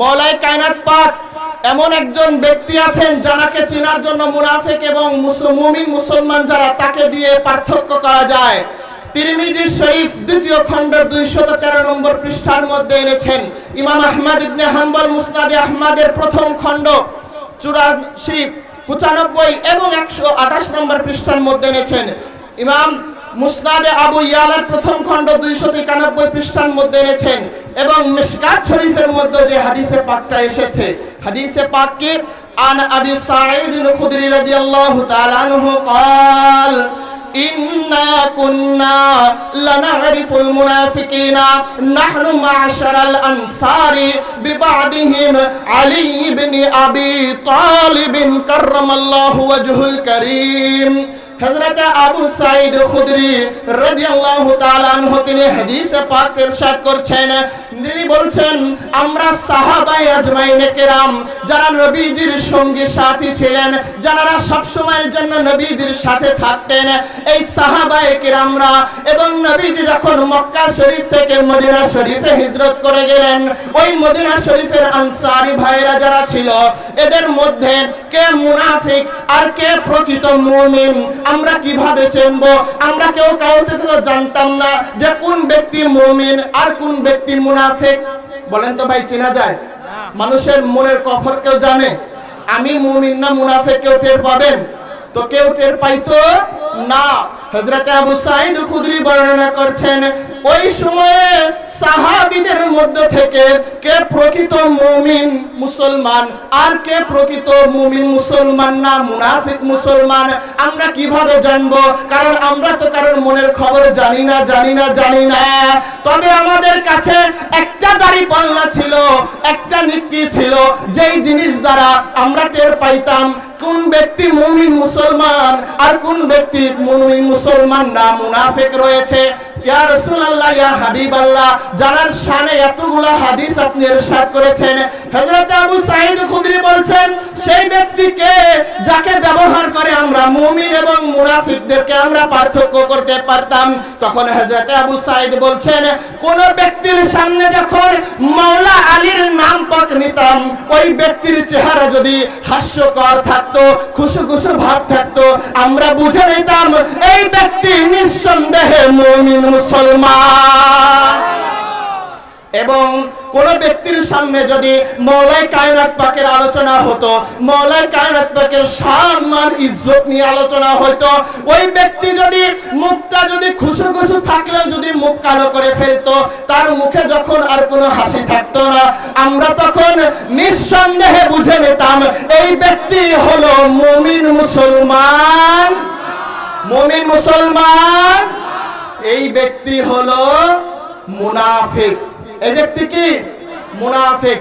মৌলাই কায়নাত পাক এমন একজন ব্যক্তি আছেন যাকে চিনার জন্য মুনাফিক এবং মুমিন মুসলমান যারা তাকে দিয়ে পার্থক্য করা যায়। তিরমিজি শরীফ দ্বিতীয় খণ্ডের দুইশত তেরো নম্বর পৃষ্ঠার মধ্যে এনেছেন, ইমাম আহমদ ইবনে হাম্বল মুসনাদে আহমদের প্রথম খণ্ড চুরাশি, পঁচানব্বই এবং একশো আঠাশ নম্বর পৃষ্ঠার মধ্যে এনেছেন। ইমাম মুসনাদে আবু ইয়ালার প্রথম খণ্ড দুইশত একানব্বই পৃষ্ঠার মধ্যে এনেছেন। এবং মিশকাত শরীফের মধ্যে যে হাদিসে পাকটা এসেছে হাদিসে পাককে আন আবি সাঈদ আল-খুদরি রাদিয়াল্লাহু তাআলা আনহু قال إنا كنا لنعرف المنافقين نحن معشر الأنصار ببعضهم علي بن أبي طالب كرم الله وجهه الكريم হযরত আবু সাইদ খুদরি রাদিয়াল্লাহু তাআলা আনহু তিনি হাদিসে পাক ইরশাদ করছেন। তিনি বলছেন, আমরা সাহাবায়ে আজমাইনে কেরাম, যারা নবীজির সঙ্গী সাথী ছিলেন, যারা সব সময়ের জন্য নবীজির সাথে থাকতেন, এই সাহাবায়ে কেরামরা এবং নবীজি যখন মক্কা শরীফ থেকে মদিনা শরীফে হিজরত করে গেলেন, ওই মদিনা শরীফের আনসারি ভাইরা যারা ছিল, এদের মধ্যে কে মুনাফিক আর কে প্রকৃত মুমিন? আমরা কীভাবে চেনব? আমরা কেউ কারও থেকে তো জানতাম না যে কোন ব্যক্তি মুমিন আর কোন ব্যক্তি মুনাফিক। বলেন তো ভাই, চেনা যায়? মানুষের মনের কফর কেউ জানে? আমি মুমিন না মুনাফিক, কেউ টের পাবেন? তো কেউ টের পাইতো না। হযরত আবু সাইদ খুদরি বর্ণনা করছেন, ওই সময়ে সাহাবীদের মধ্যে থেকে কে প্রকৃত মুমিন মুসলমান আর কে প্রকৃত মুমিন মুসলমান না মুনাফিক মুসলমান, আমরা কীভাবে জানব? কারণ আমরা তো কারোর মনের খবর জানি না জানি না জানি না। তবে আমাদের কাছে একটা দাড়ি পাল্লা ছিল। একটা নিক্কি ছিল, যেই জিনিস দ্বারা আমরা টের পাইতাম কোন ব্যক্তি মুমিন মুসলমান আর কোন ব্যক্তি মুমিন মুসলমান না মুনাফিক রয়েছে। সেই ব্যক্তিকে যাকে ব্যবহার করে আমরা মুমিন এবং মুনাফিকদেরকে আমরা পার্থক্য করতে পারতাম। তখন হযরত আবু সাঈদ বলছেন, কোন ব্যক্তির সামনে যখন মাওলা আলীর নাম পাক নিতাম, ওই ব্যক্তির চেহারা যদি হাস্যকর থাকতো, খুশু খুশু ভাব থাকতো, আমরা বুঝে নিতাম, এই ব্যক্তি নিঃসন্দেহে মুমিন মুসলমান। এবং কোন ব্যক্তির সামনে যদি মৌলাই কায়নাত পাকের আলোচনা হতো মৌলাই কায়নাত পাকের সম্মান ইজ্জত নিয়ে আলোচনা হতো ওই ব্যক্তি যদি মুখটা যদি খুশু খুশু থাকলেও যদি মুখ কালো করে ফেলতো, তার মুখে যখন আর কোনো হাসি থাকতো না, আমরা তখন নিঃসন্দেহে বুঝে নিতাম, এই ব্যক্তি হলো মুমিন মুসলমান। মুমিন মুসলমান। এই ব্যক্তি হলো মুনাফিক। এই ব্যক্তি কি? মুনাফিক।